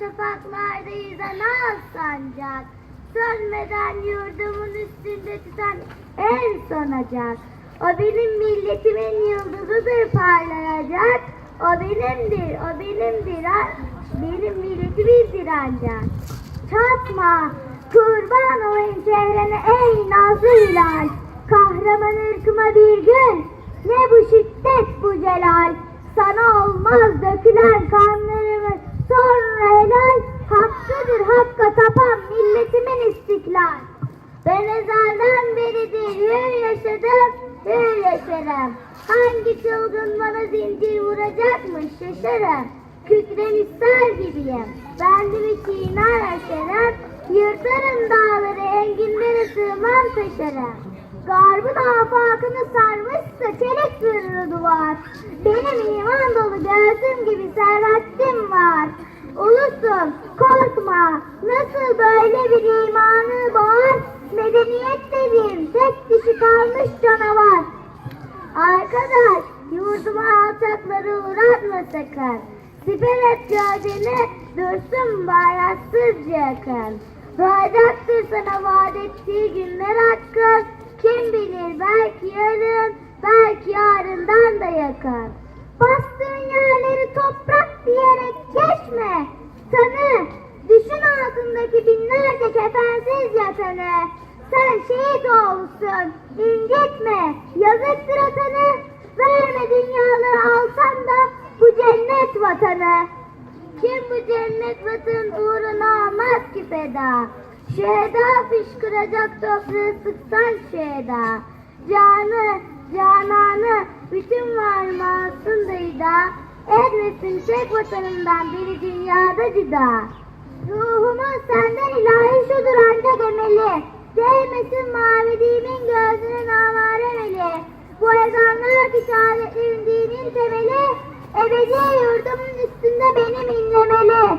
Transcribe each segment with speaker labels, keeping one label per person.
Speaker 1: Topraklarda yüzen al sancak. Sönmeden yurdumun üstünde tüten en sonacak. O benim milletimin yıldızıdır parlayacak. O benimdir, o benimdir, benim milletimizdir ancak. Çatma, kurban olayım çehrene ey nazlı hilal. Kahraman ırkıma bir gün, ne bu şiddet bu celal. Sana olmaz dökülen kanlarımız sonra helal. Hakkıdır hakka tapan milletimin istiklal. Ben ezelden beridir hür yaşadım, hür yaşarım. Hangi çılgın bana zincir vuracakmış şaşarım. Kükremiş sel gibiyim, bendimi kina yaşarım. Yırtarım dağları, enginlere sığmam taşarım. Garbın afakını sarmışsa zırhlı duvar. Benim iman dolu göğsüm gibi servetim var. Ulusum korkma nasıl böyle bir imanı var. Medeniyet dediğim tek dişi kalmış canavar. Arkadaş yurduma alçakları uğratma sakın. Siper et gövdeni dursun bayraksızca yakın. Doğacaktır sana vaat ettiği günler hakkı. Şehit oğlusun, incitme, yazıktır atanı. Verme dünyaları alsan da bu cennet vatanı. Kim bu cennet vatan uğruna olmaz ki feda? Şehda fışkıracak toprağı sıksan şehda. Canı, cananı, bütün varımı alsın dıyda. Etmesin tek vatanından biri dünyada cüda. Ruhumun senden emeli. Değmesin maviliğimin gözünün amaremeli. Bu ezanlar ki şehadetlerin dinin temeli. Ebedi yurdumun üstünde benim inlemeli.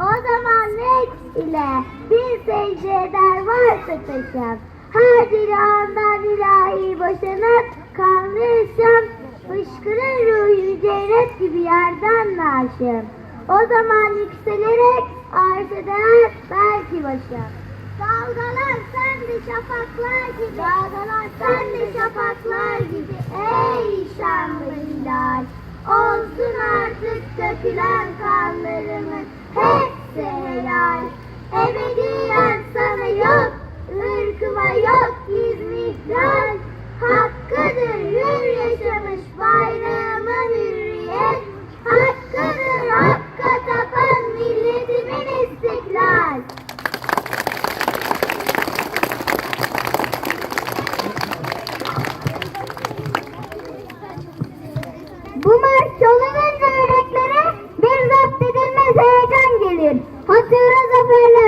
Speaker 1: O zaman ne ile bir secde eder varsa taşım. Her biri andan ilahi boşanıp kanlı yaşam. Fışkırır ruhu cennet gibi yerden naşım. O zaman yükselerek arz eder belki başım. Dalgalar sende şafaklar gibi. Dalgalar sende şafaklar gibi. Ey şanlı hilal. Olsun artık dökülen kanlarımız hepsi helal. Ebediyen sana yol. Bu marşçıların öğretlere bir zapt edilmez heyecan gelir. Hatıra zaferler